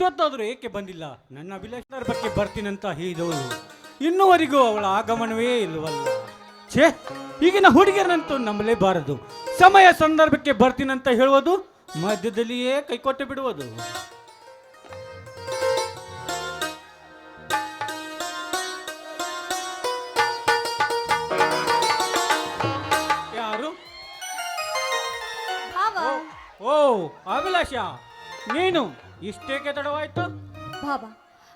ಇಷ್ಟೊತ್ತಾದರೂ ಏಕೆ ಬಂದಿಲ್ಲ? ನನ್ನ ಅಭಿಲಾಷರ ಬಗ್ಗೆ ಬರ್ತೀನಂತ ಹೇಳಿದವಳು. ಇನ್ನುವರೆಗೂ ಅವಳ ಆಗಮನವೇ ಇಲ್ಲವಲ್ಲ. ಛೇ ಈಗಿನ ಹುಡುಗಿಯರಂತೂ ನಂಬಲೇಬಾರದು. ಸಮಯ ಸಂದರ್ಭಕ್ಕೆ ಬರ್ತೀನಂತ ಹೇಳುವುದು ಮಧ್ಯದಲ್ಲಿಯೇ ಕೈಕೊಟ್ಟು ಬಿಡುವುದು. ಯಾರು? ಓ ಅಭಿಲಾಷ. ನೀನು? ಇಷ್ಟೇಕೆ ತಡವಾಯ್ತು ಬಾಬಾ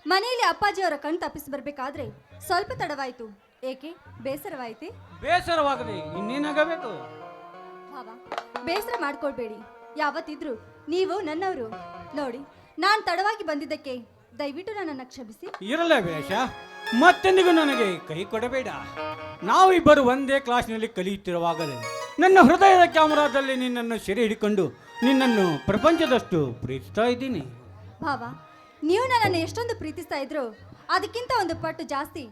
ಮನೆಯಲ್ಲಿ ಅಪ್ಪಾಜಿಯವರ ಕಣ್ ತಪ್ಪಿಸಿ ಬರ್ಬೇಕಾದ್ರೆ ಸ್ವಲ್ಪ ತಡವಾಯ್ತು. ಏಕೆ? ಬೇಸರವಾಯ್ತೆ? ಬೇಸರವಾಗದೆ ಇನ್ನೇನಾಗಬೇಕು? ಬಾಬಾ ಬೇಸರ ಮಾಡ್ಕೊಳ್ಬೇಡಿ. ಯಾವತ್ತಿದ್ರು ನೀವು ನನ್ನವರು. ನೋಡಿ ನಾನು ತಡವಾಗಿ ಬಂದಿದ್ದಕ್ಕೆ ದಯವಿಟ್ಟು ನನ್ನನ್ನು ಕ್ಷಮಿಸಿ. ಇರಲ್ಲ ವೇಷ. ಮತ್ತೆಂದಿಗೂ ನನಗೆ ಕೈ ಕೊಡಬೇಡ. ನಾವಿಬ್ಬರು ಒಂದೇ ಕ್ಲಾಸ್ನಲ್ಲಿ ಕಲಿಯುತ್ತಿರುವಾಗಲೇ ನನ್ನ ಹೃದಯದ ಕ್ಯಾಮರಾದಲ್ಲಿ ನಿನ್ನನ್ನು ಸೆರೆ ಹಿಡಿಕೊಂಡು ನಿನ್ನನ್ನು ಪ್ರಪಂಚದಷ್ಟು ಪ್ರೀತಿಸ್ತಾ ಇದ್ದೀನಿ. ಬಾಬಾ ನೀವು ನನ್ನನ್ನು ಎಷ್ಟೊಂದು ಪ್ರೀತಿಸ್ತಾ ಇದ್ರು ಅದಕ್ಕಿಂತ ಒಂದು ಪಟ್ಟು ಜಾಸ್ತಿ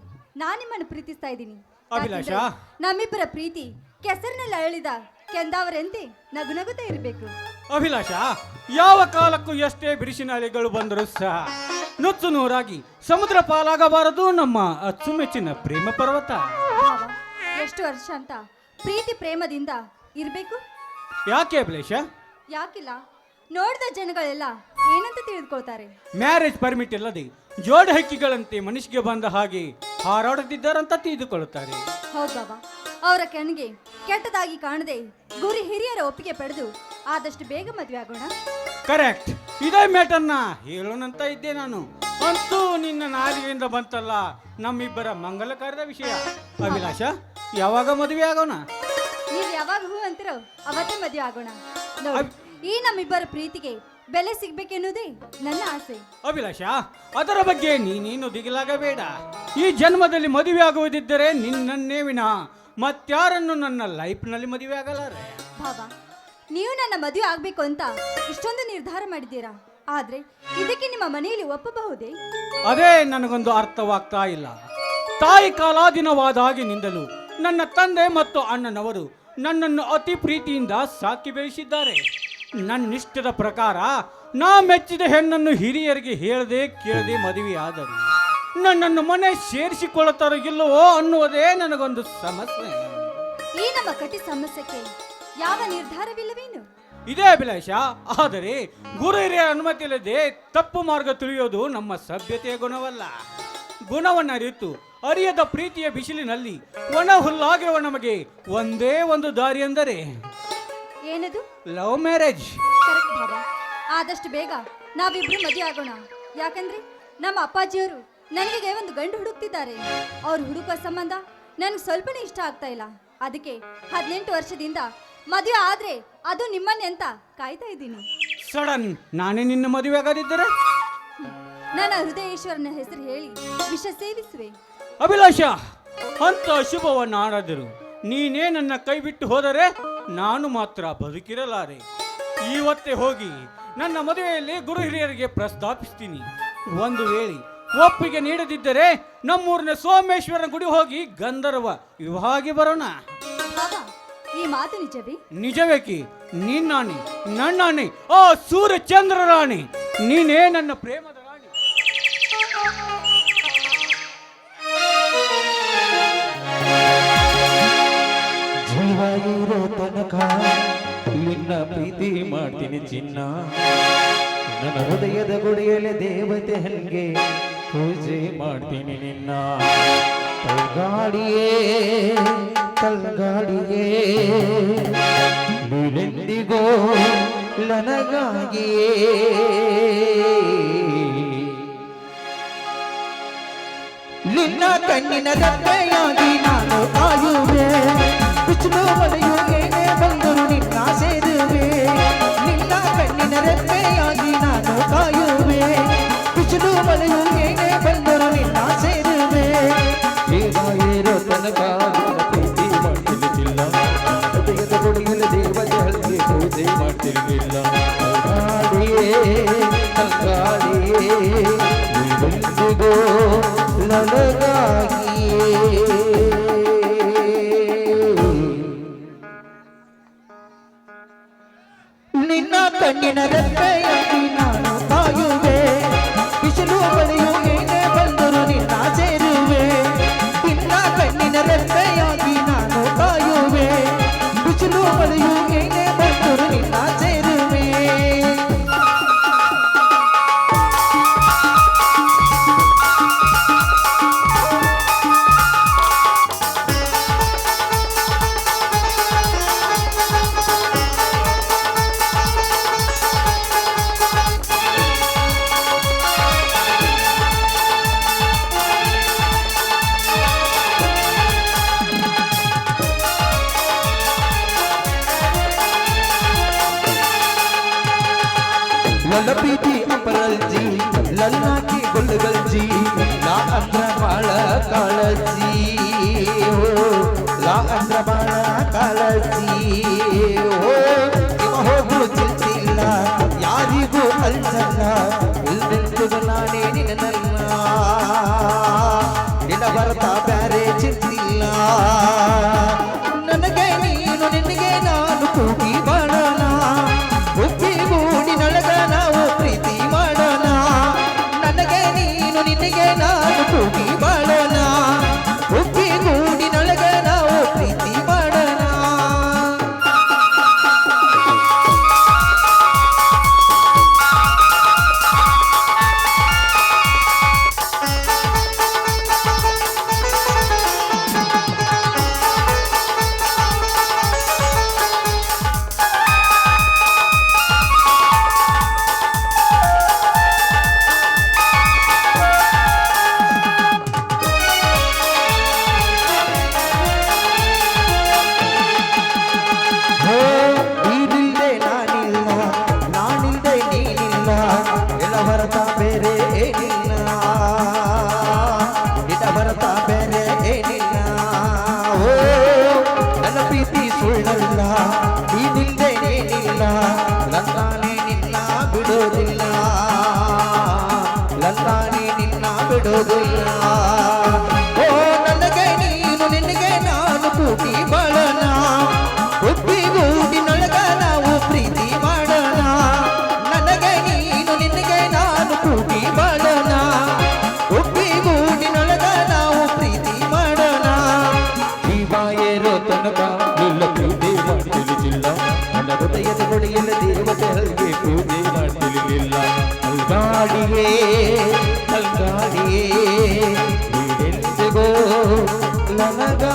ನಾನು ನಿಮ್ಮನ್ನು ಪ್ರೀತಿಸ್ತಾ ಇದ್ದೀನಿ. ಅಭಿಲಾಷ? ಯಾಕಂದ್ರೆ ನಮ್ಮಿಬ್ಬರ ಪ್ರೀತಿ ಕೆಸರಿನಲ್ಲಿ ಅಳಿದ ಕೆಂದಾವರೆಂತೆ ನಗು ನಗುತ್ತಾ ಇರಬೇಕು. ಅಭಿಲಾಷಾ ಯಾವ ಕಾಲಕ್ಕೂ ಎಷ್ಟೇ ಬಿರುಸಿನ ಅಲೆಗಳು ಬಂದರೂ ಸಹ ನುಚ್ಚು ನೂರಾಗಿ ಸಮುದ್ರ ಪಾಲಾಗಬಾರದು ನಮ್ಮ ಅಚ್ಚುಮೆಚ್ಚಿನ ಪ್ರೇಮ ಪರ್ವತ. ಭಾವ ಎಷ್ಟು ವರ್ಷ ಅಂತ ಪ್ರೀತಿ ಪ್ರೇಮದಿಂದ ಇರಬೇಕು? ಯಾಕೆ ಅಭಿಲಾಷ? ಯಾಕಿಲ್ಲ? ನೋಡಿದ ಜನಗಳೆಲ್ಲ ಏನಂತ ತಿಳಿದುಕೊಳ್ತಾರೆ? ಮ್ಯಾರೇಜ್ ಪರ್ಮಿಟ್ ಇಲ್ಲದೆ ಜೋಡ ಹಕ್ಕಿಗಳಂತೆ ಮನುಷ್ಯಗೆ ಬಂದ ಹಾಗೆ ಹಾರಾಡುತ್ತಿದ್ದಾರಂತ ತಿಳಿದುಕೊಳ್ಳುತ್ತಾರೆ. ಹೌದು ಬಾಬಾ. ಅವರ ಕಣ್ಣಿಗೆ ಕೆಟ್ಟದಾಗಿ ಕಾಣದೆ ಗುರಿ ಹಿರಿಯರ ಒಪ್ಪಿಗೆ ಪಡೆದು ಆದಷ್ಟು ಬೇಗ ಮದುವೆ ಆಗೋಣ. ಕರೆಕ್ಟ್ ಇದೇ ಮ್ಯಾಟರ್ನ ಹೇಳೋಣಂತ ಇದ್ದೆ ನಾನು. ಅಂತೂ ನಿನ್ನ ನಾಲಿಗೆಯಿಂದ ಬಂತಲ್ಲ ನಮ್ಮಿಬ್ಬರ ಮಂಗಲಕಾರದ ವಿಷಯ. ಅಭಿಲಾಷ ಯಾವಾಗ ಮದುವೆ ಆಗೋಣ? ನೀವು ಯಾವಾಗ ಹೂ ಅಂತಿರೋ ಅವತ್ತೇ ಮದುವೆ ಆಗೋಣ. ನೋಡಿ. ಈ ನಮ್ಮಿಬ್ಬರ ಪ್ರೀತಿಗೆ ಬೆಲೆ ಸಿಗ್ಬೇಕೆನ್ನುವುದೇ ನನ್ನ ಆಸೆ. ಅಭಿಲಾಷ ಅದರ ಬಗ್ಗೆ ನೀನೇನು ದಿಗಿಲಾಗಬೇಡ. ಈ ಜನ್ಮದಲ್ಲಿ ಮದುವೆ ಆಗುವುದಿದ್ದರೆ ನಿನ್ನನ್ನೇ ವಿನ ಮತ್ಯಾರನ್ನು ನನ್ನ ಲೈಫ್ನಲ್ಲಿ ಮದುವೆ ಆಗಲಾರೆ ಬಾಬಾ ನೀವು ನನ್ನ ಮದುವೆ ಆಗ್ಬೇಕು ಅಂತ ಇಷ್ಟೊಂದು ನಿರ್ಧಾರ ಮಾಡಿದ್ದೀರಾ? ಆದ್ರೆ ಇದಕ್ಕೆ ನಿಮ್ಮ ಮನೆಯಲ್ಲಿ ಒಪ್ಪಬಹುದೇ? ಅದೇ ನನಗೊಂದು ಅರ್ಥವಾಗ್ತಾ ಇಲ್ಲ. ತಾಯಿ ಕಾಲಾದಿನವಾದಾಗಿನಿಂದಲೂ ನನ್ನ ತಂದೆ ಮತ್ತು ಅಣ್ಣನವರು ನನ್ನನ್ನು ಅತಿ ಪ್ರೀತಿಯಿಂದ ಸಾಕಿ ಬೆಳೆಸಿದ್ದಾರೆ. ನನ್ನಿಷ್ಟದ ಪ್ರಕಾರ ನಾ ಮೆಚ್ಚಿದ ಹೆಣ್ಣನ್ನು ಹಿರಿಯರಿಗೆ ಹೇಳದೆ ಕೇಳದೆ ಮದುವೆಯಾದರು ನನ್ನನ್ನು ಮನೆ ಸೇರಿಸಿಕೊಳ್ಳುತ್ತಾರೋ ಇಲ್ಲವೋ ಅನ್ನುವುದೇ ನನಗೊಂದು ಸಮಸ್ಯೆ. ಈ ನಮ್ಮ ಕಟಿ ಸಮಸ್ಯೆಗೆ ಯಾವ ನಿರ್ಧಾರವಿಲ್ಲವೇನು? ಇದೇ ಅಭಿಲಾಷ ಆದರೆ ಗುರು ಹಿರಿಯರ ಅನುಮತಿ ಇಲ್ಲದೆ ತಪ್ಪು ಮಾರ್ಗ ತಿಳಿಯೋದು ನಮ್ಮ ಸಭ್ಯತೆಯ ಗುಣವಲ್ಲ. ಗುಣವನ್ನು ಅರಿತು ಅರಿಯದ ಪ್ರೀತಿಯ ಬಿಸಿಲಿನಲ್ಲಿ ಒಣ ಹುಲ್ಲಾಗಿರುವ ನಮಗೆ ಒಂದೇ ಒಂದು ದಾರಿ ಎಂದರೆ ಏನದು? ಲವ್ ಮ್ಯಾರೇಜ್ ಕರೆಕ್ಟ್ ಬಾಬಾ. ಆದಷ್ಟು ಬೇಗ ನಾವಿಬ್ರು ಮದುವೆ ಆಗೋಣ. ಯಾಕಂದ್ರೆ ನಮ್ಮ ಅಪ್ಪಾಜಿಯವರು ನನಗೆ ಒಂದು ಗಂಡು ಹುಡುಕ್ತಿದ್ದಾರೆ. ಅವ್ರು ಹುಡುಕೋ ಸಂಬಂಧ ನನಗೆ ಸ್ವಲ್ಪನೇ ಇಷ್ಟ ಆಗ್ತಾ ಇಲ್ಲ. ಅದಕ್ಕೆ ಹದಿನೆಂಟು ವರ್ಷದಿಂದ ಮದುವೆ ಆದ್ರೆ ಅದು ನಿಮ್ಮನ್ನೇ ಅಂತ ಕಾಯ್ತಾ ಇದ್ದೀನಿ. ಸಡನ್ ನಾನೇ ನಿನ್ನ ಮದುವೆ ಆಗದಿದ್ದರೆ? ನನ್ನ ಹೃದಯೇಶ್ವರನ ಹೆಸರು ಹೇಳಿ ವಿಷ ಸೇವಿಸುವೆ. ಅಭಿಲಾಷ ಅಂತ ಶುಭವನ್ನು ಆಡದರು ನೀನೇ ನನ್ನ ಕೈ ಬಿಟ್ಟು ಹೋದರೆ ನಾನು ಮಾತ್ರ ಬದುಕಿರಲಾರೆ. ಇವತ್ತೇ ಹೋಗಿ ನನ್ನ ಮದುವೆಯಲ್ಲಿ ಗುರು ಹಿರಿಯರಿಗೆ ಪ್ರಸ್ತಾಪಿಸ್ತೀನಿ. ಒಂದು ವೇಳೆ ಒಪ್ಪಿಗೆ ನೀಡದಿದ್ದರೆ ನಮ್ಮೂರಿನ ಸೋಮೇಶ್ವರನ ಗುಡಿ ಹೋಗಿ ಗಂಧರ್ವ ವಿವಾಹಗೆ ಬರೋಣ. ಈ ಮಾತು ನಿಜವೇ? ನಿಜವೇಕಿ ನಿನ್ನಾಣಿ ನನ್ನಾಣಿ ಆ ಸೂರ್ಯ ಚಂದ್ರ ರಾಣಿ. ನೀನೇ ನನ್ನ ಪ್ರೇಮದ ಚಿನ್ನ. ನನ್ನ ಹೃದಯದ ಗುಡಿಯಲ್ಲಿ ದೇವತೆ ಹಂಗೆ ಪೂಜೆ ಮಾಡ್ತೀನಿ ನಿನ್ನ. ತಲ್ಗಾಡಿಯೇ ತಲ್ಗಾಡಿಯೇ ನೀನೆಂದಿಗೋ ನನಗಾಗಿಯೇ. ನಿನ್ನ ಕಣ್ಣಿನ ದಪ್ಪೆಯಾಗಿ ನಾನು ಕಣ್ಣಿನ ರೆಪ್ಪೆಯಲ್ಲಿ ನಾನು ಕಾಯುವೆ. ಬಿಸಿಲು ಬಳಿಯು ಏನೇ ಬಂದರು ನಿನ್ನ ಸೇರುವೆ. ನಿನ್ನ ಕಣ್ಣಿನ ರೆಪ್ಪೆಯಾಗಿ ನಾನು ಕಾಯುವೆ. ಬಿಸಿಲು ಬಳಿಯು ನನ್ನ ಬೀದಿ ಅಪರಲ್ಜಿ ನನ್ನಾಕಿ ಗುಲ್ಗಲ್ಜಿ ನಾ ಅಂದ್ರ ಬಾಳ ಕಾಳಜಿ ನಾ ಅಂದ್ರ ಬಾಳ ಕಾಳಜಿ ಓ do do लगा